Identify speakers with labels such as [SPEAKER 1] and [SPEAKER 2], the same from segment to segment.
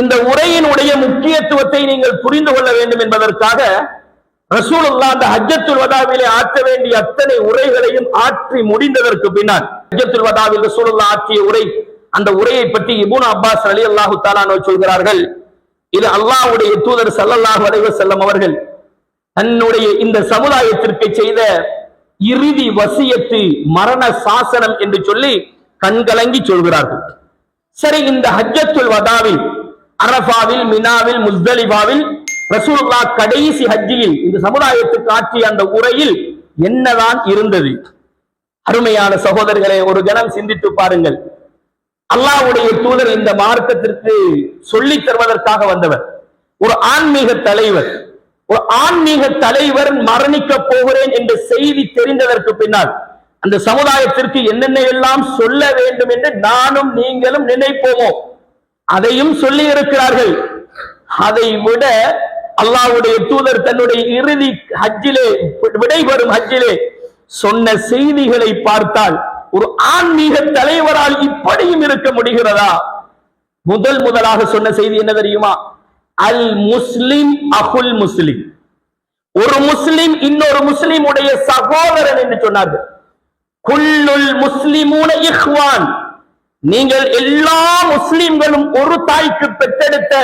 [SPEAKER 1] இந்த உரையினுடைய முக்கியத்துவத்தை நீங்கள் புரிந்து கொள்ள வேண்டும் என்பதற்காக ரசூலுல்லா அந்த ஹஜ்ஜத்துல் வதாவிலே ஆற்ற வேண்டிய அத்தனை உரைகளையும் ஆற்றி முடிந்ததற்கு பின்னால் ஹஜ்ஜத்துல் வதாவில் ரசூலுல்லா ஆற்றிய உரை அந்த உரையை பற்றி இபுன் அப்பாஸ் அலி அல்லாஹு தாலானோ சொல்கிறார்கள். இது அல்லாஹ்வுடைய தூதர் சல்லல்லாஹு அலைஹி செல்லம் அவர்கள் தன்னுடைய இந்த சமுதாயத்திற்கு செய்த இறுதி வசியத்து மரண சாசனம் என்று சொல்லி கண்கலங்கி சொல்கிறார்கள். சரி இந்த ஹஜ்ஜத்துல் வதாவில் அரபாவில் மினாவில் முஸ்தலிபாவில் ரசூல்லா கடைசி ஹஜ்ஜியில் இந்த சமுதாயத்துக்கு ஆற்றிய அந்த உரையில் என்னதான் இருந்தது? அருமையான சகோதரர்களை ஒரு கணம் சிந்தித்து பாருங்கள். அல்லாஹ்வுடைய தூதர் இந்த மார்க்கத்திற்கு சொல்லித் தருவதற்காக வந்தவர். ஒரு ஆன்மீக தலைவர். ஒரு ஆன்மீக தலைவர் மரணிக்க போகிறேன் என்ற செய்தி தெரிந்ததற்கு பின்னால் அந்த சமுதாயத்திற்கு என்னென்ன எல்லாம் சொல்ல வேண்டும் என்று நானும் நீங்களும் நினைப்போமோ? அதையும் சொல்லி இருக்கிறார்கள் அதை விட அல்லாவுடைய தூதர் தன்னுடைய இறுதி ஹஜ்ஜிலே விடைபெறும் ஹஜ்ஜிலே சொன்ன செய்திகளை பார்த்தால் ஒரு ஆன்மீக தலைவரால் இப்படியும் இருக்க முடிகிறதா? முதல் முதலாக சொன்ன செய்தி என்ன தெரியுமா? அல் முஸ்லிம் அகுல் முஸ்லிம். ஒரு முஸ்லிம் இன்னொரு முஸ்லிமுடைய சகோதரன் என்று சொன்னார்கள். குல்லுல் முஸ்லிமூன இஹ்வான். நீங்கள் எல்லா முஸ்லிம்களும் ஒரு தாய்க்கு பெற்றெடுத்த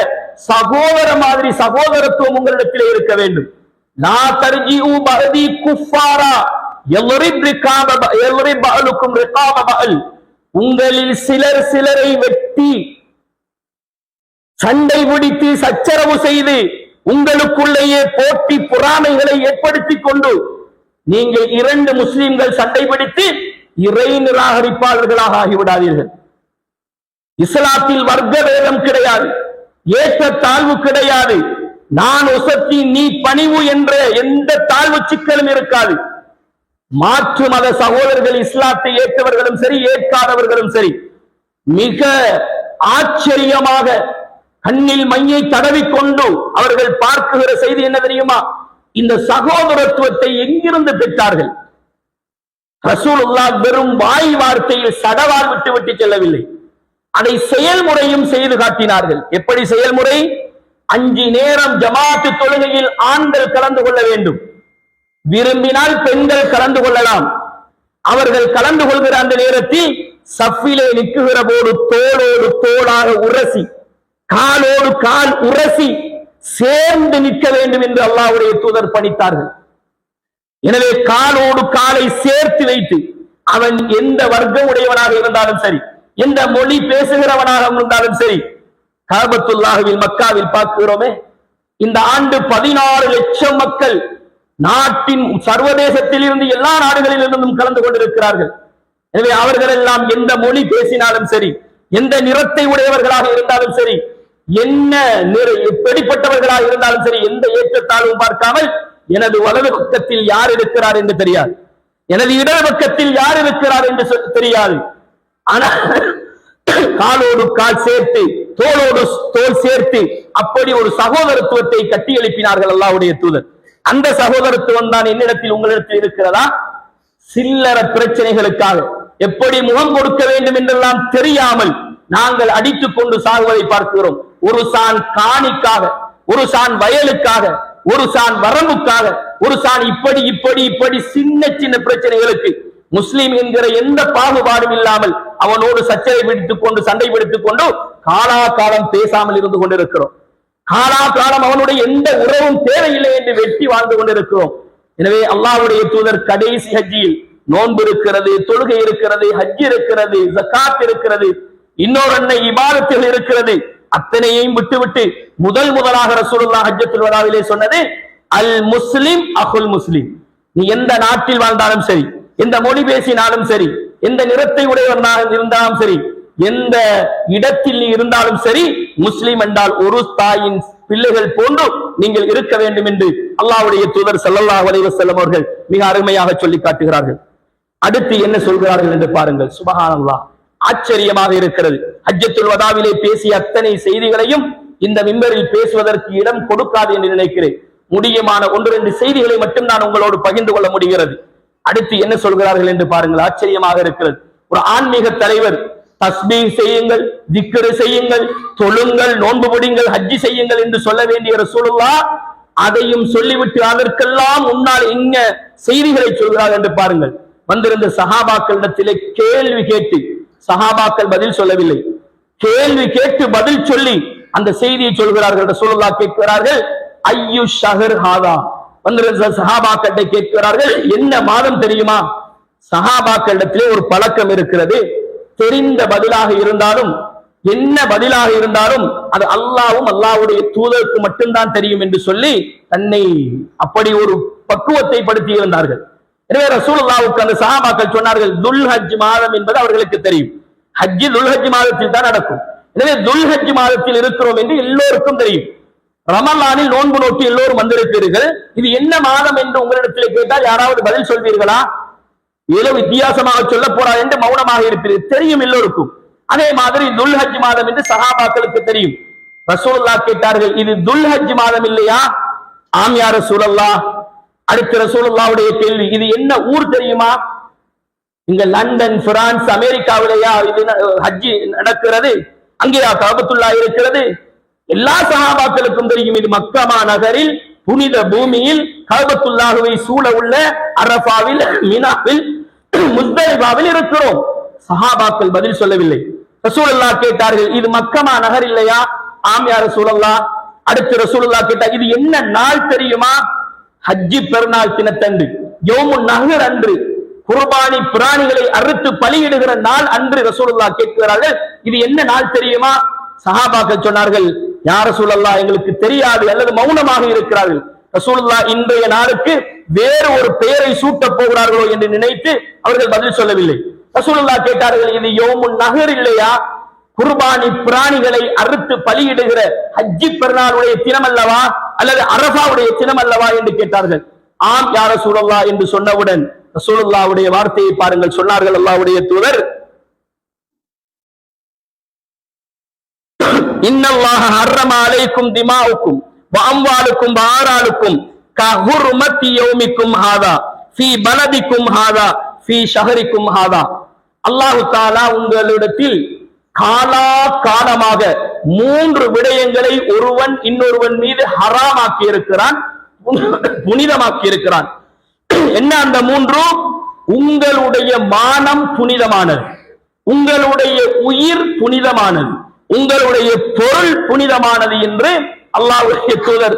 [SPEAKER 1] சகோதர மாதிரி சகோதரத்துவம் உங்களிடத்தில் இருக்க வேண்டும். உங்களில் சிலர் சிலரை வெட்டி சண்டை பிடித்து சச்சரவு செய்து உங்களுக்குள்ளேயே போட்டி புறாமைகளை ஏற்படுத்திக் கொண்டு நீங்கள் இரண்டு முஸ்லிம்கள் சண்டை பிடித்து இறை நிராகரிப்பாளர்களாக ஆகிவிடாதீர்கள் இஸ்லாத்தில் வர்க்க வேதம் கிடையாது. ஏற்ற தாழ்வு கிடையாது. நான் உசத்தி நீ பணிவு என்ற எந்த தாழ்வு சிக்கலும் இருக்காது. மாற்று மத சகோதரர்கள் இஸ்லாத்தை ஏற்றவர்களும் சரி ஏற்காதவர்களும் சரி மிக ஆச்சரியமாக கண்ணில் மையை தடவிக்கொண்டு அவர்கள் பார்க்குகிற செய்தி என்ன தெரியுமா? இந்த சகோதரத்துவத்தை எங்கிருந்து பெற்றார்கள்? ரசூலுல்லாஹ் வெறும் வாய் வார்த்தையில் சடவால் விட்டு விட்டு செல்லவில்லை. அதை செயல்முறையும் செய்து காட்டினார்கள். எப்படி செயல்முறை? அஞ்சு நேரம் ஜமாத்து தொழுகையில் ஆண்கள் கலந்து கொள்ள வேண்டும். விரும்பினால் பெண்கள் கலந்து கொள்ளலாம். அவர்கள் கலந்து கொள்கிற அந்த நேரத்தில் சஃபிலே நிற்குகிற போது தோளோடு தோளாக உரசி காலோடு கால் உரசி சேர்ந்து நிற்க வேண்டும் என்று அல்லாவுடைய தூதர் பணித்தார்கள். எனவே காலோடு காலை சேர்த்து வைத்து அவன் எந்த வர்க்கம் உடையவனாக இருந்தாலும் சரி எந்த மொழி பேசுகிறவனாக இருந்தாலும் சரி காபத்துல்லாஹுவில் மக்காவில் பார்க்கிறோமே இந்த ஆண்டு பதினாறு லட்சம் மக்கள் நாட்டின் சர்வதேசத்தில் இருந்து எல்லா நாடுகளிலிருந்தும் கலந்து கொண்டிருக்கிறார்கள். எனவே அவர்கள் எல்லாம் எந்த மொழி பேசினாலும் சரி எந்த நிறத்தை உடையவர்களாக இருந்தாலும் சரி என்ன நிறை எப்படிப்பட்டவர்களாக இருந்தாலும் சரி எந்த ஏற்றத்தாலும் பார்க்காமல் எனது வலது பக்கத்தில் யார் இருக்கிறார் என்று தெரியாது. எனது இடது பக்கத்தில் யார் இருக்கிறார் என்று தெரியாது. ஆனா காலோடு கால் சேர்த்து தோளோடு தோல் சேர்த்து அப்படி ஒரு சகோதரத்துவத்தை கட்டி எழுப்பினார்கள் அல்லாவுடைய தூதர். அந்த சகோதரத்துவம் தான் என்னிடத்தில் உங்களிடத்தில் இருக்கிறதா? சில்லற பிரச்சனைகளுக்காக. எப்படி முகம் கொடுக்க வேண்டும் என்றெல்லாம் தெரியாமல் நாங்கள் அடித்துக் கொண்டு சாகுவதை பார்க்கிறோம். ஒரு சான் காணிக்காக ஒரு சான் வயலுக்காக ஒரு சான் வரம்புக்காக ஒரு சான் இப்படி இப்படி இப்படி சின்ன சின்ன பிரச்சனைகளுக்கு முஸ்லீம் என்கிற எந்த பாகுபாடும் இல்லாமல் அவனோடு சச்சரை பிடித்துக் கொண்டு சண்டை பிடித்துக் கொண்டு காலாகாலம் பேசாமல் இருந்து கொண்டிருக்கிறோம். காலாகாலம் அவனுடைய எந்த உறவும் தேவையில்லை என்று வெட்டி வாழ்ந்து கொண்டிருக்கிறோம். எனவே அல்லாவுடைய தூதர் கடைசி ஹஜ்ஜியில் நோன்பு இருக்கிறது தொழுகை இருக்கிறது ஹஜ் இருக்கிறது ஜக்காத் இருக்கிறது இன்னொரு அன்னை இபாதத்தில் இருக்கிறது. அத்தனையையும் விட்டுவிட்டு முதல் முதலாக ரசூலுல்லா ஹஜ்ஜத்துல் வதாவிலே சொன்னது அல் முஸ்லிம் அகுல் முஸ்லிம். நீ எந்த நாட்டில் வாழ்ந்தாலும் சரி எந்த மொழி பேசினாலும் சரி எந்த நிறத்தை உடையவனாக இருந்தாலும் சரி எந்த இடத்தில் நீ இருந்தாலும் சரி முஸ்லிம் என்றால் ஒரு தாயின் பிள்ளைகள் போன்று நீங்கள் இருக்க வேண்டும் என்று அல்லாவுடைய தூதர் சல்லல்லாஹ் அலைஹி அவர்கள் மிக அருமையாக சொல்லி காட்டுகிறார்கள். அடுத்து என்ன சொல்கிறார்கள் என்று பாருங்கள். சுபகானல்லா ஆச்சரியமாக இருக்கிறது. ஹஜ்ஜத்துல் வதாவிலே பேசிய அத்தனை செய்திகளையும் இந்த மிம்பரில் பேசுவதற்கு இடம் கொடுக்காது என்று நினைக்கிறேன். முடியுமான ஒன்று ரெண்டு செய்திகளை மட்டும் நான் உங்களோடு பகிர்ந்து கொள்ள முடிகிறது. அடுத்து என்ன சொல்கிறார்கள் என்று பாருங்கள். ஆச்சரியமாக இருக்கிறது. ஒரு ஆன்மீக தலைவர் தஸ்பீ செய்யுங்கள் திக்கரு செய்யுங்கள் தொழுங்கள் நோன்பு முடிங்கள் ஹஜ்ஜி செய்யுங்கள் என்று சொல்ல வேண்டிய ரசூலுல்லா அதையும் சொல்லிவிட்டு அதற்கெல்லாம் முன்னால் என்ன செய்திகளை சொல்கிறார் என்று பாருங்கள். வந்திருந்த சஹாபாக்களிடத்திலே கேள்வி கேட்டு சஹாபாக்கள் பதில் சொல்லவில்லை. கேள்வி கேட்டு பதில் சொல்லி அந்த செய்தியை சொல்கிறார்கள் ரசூலுல்லா கேட்கிறார்கள் ஐயு ஷஹர் ஹாதா? வந்திருந்த சஹாபாக்களை கேட்கிறார்கள் என்ன மாதம் தெரியுமா? சஹாபாக்களிடத்திலே ஒரு பழக்கம் இருக்கிறது. தெரிந்த பதிலாக இருந்தாலும் என்ன பதிலாக இருந்தாலும் அது அல்லாவும் அல்லாவுடைய தூதருக்கு மட்டும்தான் தெரியும் என்று சொல்லி தன்னை அப்படி ஒரு பக்குவத்தை படுத்தி இருந்தார்கள். எனவே ரசூலுல்லாவுக்கு அந்த சஹாபாக்கள் சொன்னார்கள் துல் ஹஜ் மாதம் என்பது அவர்களுக்கு தெரியும். ஹஜ்ஜி துல் ஹஜ் மாதத்தில் தான் நடக்கும். எனவே துல் ஹஜ் மாதத்தில் இருக்கிறோம் என்று எல்லோருக்கும் தெரியும். ரமலானில் நோன்பு நோக்கி எல்லோரும் வந்திருப்பீர்கள் இது என்ன மாதம் என்று உங்களிடத்தில் கேட்டால் யாராவது பதில் சொல்வீர்களா? ஏதோ வித்தியாசமாக சொல்ல போறா என்று மௌனமாக இருப்பீர்கள் தெரியும் எல்லோருக்கும். அதே மாதிரி துல்ஹஜ் மாதம் என்று சகாபாக்களுக்கு தெரியும். ரசூல்லா கேட்டார்கள் இது துல்ஹஜ் மாதம் இல்லையா? ஆம் யார் ரசூலல்லாஹ். அடுத்து ரசூலுல்லாவுடைய கேள்வி இது என்ன ஊர் தெரியுமா? இங்க லண்டன் பிரான்ஸ் அமெரிக்காவிலேயா? இது ஹஜ்ஜி நடக்கிறது? அங்கேயா? காபத்துல்லா இருக்கிறது? எல்லா சகாபாக்களுக்கும் தெரியும் இது மக்கமா நகரில் புனித பூமியில் காபத்துல்லாஹுவை சூழ உள்ள அரபாவில் மினாவில் முஸ்தலிபாவில் இருக்கிறோம். சஹாபாக்கள் பதில் சொல்லவில்லை. ரசூலல்லா கேட்டார்கள் இது மக்கமா நகர் இல்லையா? ஆமியா ரசூலல்லா. அடுத்து ரசூலுல்லாஹ் கேட்டார் இது என்ன நாள் தெரியுமா? ஹஜ்ஜி பெருநாள் தினத்தன்று யோமு நகர் அன்று குர்பானி பிராணிகளை அறுத்து பலியிடுகிற நாள் அன்று ரசூலுல்லா கேட்கிறார்கள். இது என்ன நாள் தெரியுமா? சஹாபாக்கள் சொன்னார்கள் யார் சூழல்லா எங்களுக்கு தெரியாது அல்லது மௌனமாக இருக்கிறார்கள். ரசூலுல்லா இன்றைய நாளுக்கு வேறு ஒரு பெயரை சூட்டப் போகிறார்களோ என்று நினைத்து அவர்கள் பதில் சொல்லவில்லை. ரசூலுல்லா கேட்டார்கள் இது யோமுன் நகர் இல்லையா? குர்பானி பிராணிகளை அறுத்து பலியிடுகிற ஹஜ்ஜி பெருநாளுடைய தினம் அல்லவா அல்லது அரபாவுடைய தினம் அல்லவா என்று கேட்டார்கள். ஆம் யார சூழல்லா என்று சொன்னவுடன் ரசூலுல்லாவுடைய வார்த்தையை பாருங்கள். சொன்னார்கள் அல்லாவுடைய தூதர் இன்னல்லாஹ ஹர்ரம அலைக்கும் திமாவுக்கும் வாம்வாலுக்கும் வஆராலுக்கும் கஹுர்மத்தி யௌமிக்கும் ஹாதா ஃபி பலதிக்கும் ஹாதா ஃபி ஷஹரிக்கும் ஹாதா. அல்லாஹு தாலா உங்களிடத்தில் காலா காலமாக மூன்று விடயங்களை ஒருவன் இன்னொருவன் மீது ஹராமாக்கி இருக்கிறான் புனிதமாக்கி இருக்கிறான் என்ன அந்த மூன்று? உங்களுடைய மானம் புனிதமானது. உங்களுடைய உயிர் புனிதமானது. உங்களுடைய பொருள் புனிதமானது என்று அல்லாவுடைய தூதர்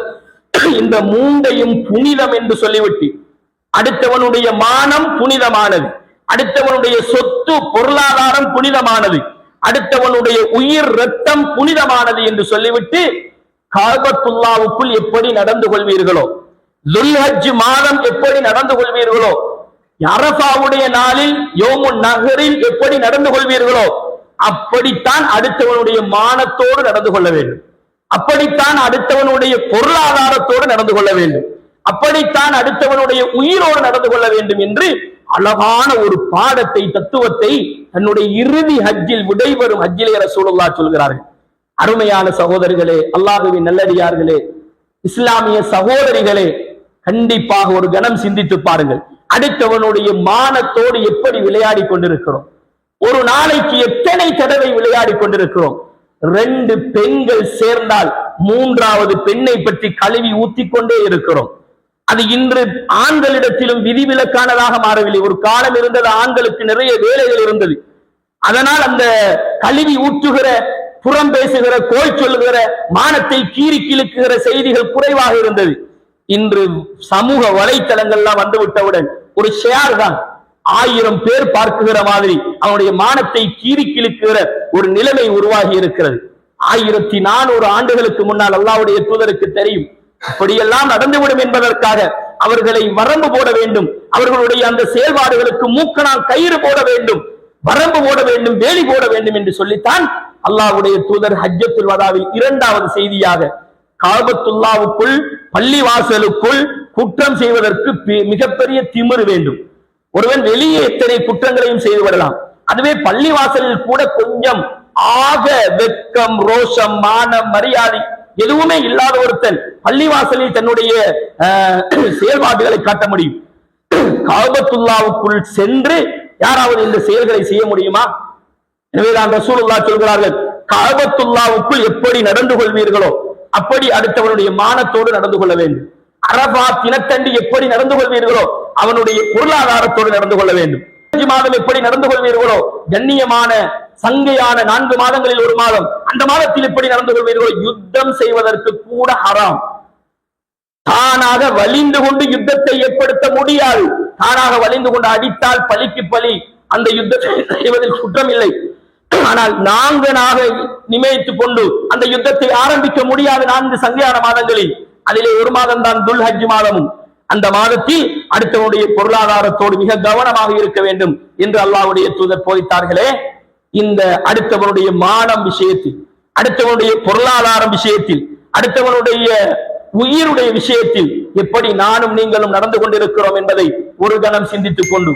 [SPEAKER 1] இந்த மூன்றையும் புனிதம் என்று சொல்லிவிட்டு அடுத்தவனுடைய மானம் புனிதமானது அடுத்தவனுடைய சொத்து பொருளாதாரம் புனிதமானது அடுத்தவனுடைய உயிர் ரத்தம் புனிதமானது என்று சொல்லிவிட்டு காபத்துல்லாவுக்குள் எப்படி நடந்து கொள்வீர்களோ துல்ஹஜ் மாதம் எப்படி நடந்து கொள்வீர்களோ அரபாவுடைய நாளில் யோமுன் நகரில் எப்படி நடந்து கொள்வீர்களோ அப்படித்தான் அடுத்தவனுடைய மானத்தோடு நடந்து கொள்ள வேண்டும். அப்படித்தான் அடுத்தவனுடைய பொருளாதாரத்தோடு நடந்து கொள்ள வேண்டும். அப்படித்தான் அடுத்தவனுடைய உயிரோடு நடந்து கொள்ள வேண்டும் என்று அழகான ஒரு பாடத்தை தத்துவத்தை தன்னுடைய இறுதி ஹஜ்ஜில் விடைபெறும் ஹஜ்ஜிலே ரசூலுல்லா சொல்கிறார்கள். அருமையான சகோதரிகளே அல்லாஹுவின் நல்லடியார்களே இஸ்லாமிய சகோதரிகளே கண்டிப்பாக ஒரு கணம் சிந்தித்து பாருங்கள். அடுத்தவனுடைய மானத்தோடு எப்படி விளையாடி கொண்டிருக்கிறோம்? ஒரு நாளைக்கு எத்தனை தடவை விளையாடி கொண்டிருக்கிறோம்? ரெண்டு பெண்கள் சேர்ந்தால் மூன்றாவது பெண்ணை பற்றி கழுவி ஊத்திக்கொண்டே இருக்கிறோம். அது இன்று ஆண்களிடத்திலும் விதிவிலக்கானதாக மாறவில்லை. ஒரு காலம் இருந்தது ஆண்களுக்கு நிறைய வேலைகள் இருந்தது. அதனால் அந்த கழுவி ஊற்றுகிற புறம் பேசுகிற கோல் சொல்லுகிற மானத்தை கீறி கிழுக்குகிற செய்திகள் குறைவாக இருந்தது. இன்று சமூக வலைத்தளங்கள்லாம் வந்து விட்டவுடன் ஒரு ஷேர் தான் ஆயிரம் பேர் பார்க்குகிற மாதிரி அவனுடைய மானத்தை கீறி கிழிக்கிற ஒரு நிலைமை உருவாகி இருக்கிறது. ஆயிரத்தி நானூறு ஆண்டுகளுக்கு முன்னால் அல்லாவுடைய தூதருக்கு தெரியும். அப்படியெல்லாம் நடந்துவிடும் என்பதற்காக அவர்களை வரம்பு போட வேண்டும். அவர்களுடைய அந்த செயல்பாடுகளுக்கு மூக்கனால் கயிறு போட வேண்டும். வரம்பு போட வேண்டும் வேலி போட வேண்டும் என்று சொல்லித்தான் அல்லாவுடைய தூதர் ஹஜ்ஜத்துல் வதாவில் இரண்டாவது செய்தியாக காபத்துல்லாவுக்குள் பள்ளிவாசலுக்குள் குற்றம் செய்வதற்கு மிகப்பெரிய திமிரு வேண்டும். ஒருவன் வெளியே எத்தனை குற்றங்களையும் செய்து விடலாம் அதுவே பள்ளிவாசலில் கூட கொஞ்சம் ஆக வெட்கம் ரோஷம் மானம் மரியாதை எதுவுமே இல்லாத ஒருத்தன் பள்ளிவாசலில் தன்னுடைய அஹ், செயல்பாடுகளை காட்ட முடியும். காபத்துல்லாவுக்குள் சென்று யாராவது இந்த செயல்களை செய்ய முடியுமா? எனவேதான் ரசூலுல்லா சொல்கிறார்கள் காபத்துல்லாவுக்குள் எப்படி நடந்து கொள்வீர்களோ அப்படி அடுத்தவனுடைய மானத்தோடு நடந்து கொள்ள வேண்டும். அரபா தினத்தண்டி எப்படி நடந்து கொள்வீர்களோ அவனுடைய பொருளாதாரத்தோடு நடந்து கொள்ள வேண்டும். அஞ்சு மாதம் எப்படி நடந்து கொள்வீர்களோ கண்ணியமான சங்கையான நான்கு மாதங்களில் ஒரு மாதம் அந்த மாதத்தில் எப்படி நடந்து கொள்வீர்களோ யுத்தம் செய்வதற்கு கூட ஹராம். தானாக வலிந்து கொண்டு யுத்தத்தை ஏற்படுத்த முடியாது. தானாக வலிந்து கொண்டு அடித்தால் பலிக்கு பலி அந்த யுத்தத்தை செய்வதில் குற்றம் இல்லை ஆனால் நாங்கனாக நிமைத்துக் கொண்டு அந்த யுத்தத்தை ஆரம்பிக்க முடியாது நான்கு சங்கையான மாதங்களில். அதிலே ஒரு மாதம் தான் துல் ஹஜ் மாதமும். அந்த மாதத்தில் அடுத்தவனுடைய பொருளாதாரத்தோடு மிக கவனமாக இருக்க வேண்டும் என்று அல்லாவுடைய தூதர் போதித்தார்களே. இந்த அடுத்தவனுடைய மானம் விஷயத்தில் அடுத்தவனுடைய பொருளாதாரம் விஷயத்தில் அடுத்தவனுடைய உயிருடைய விஷயத்தில் எப்படி நானும் நீங்களும் நடந்து கொண்டிருக்கிறோம் என்பதை ஒரு கணம் சிந்தித்துக் கொண்டு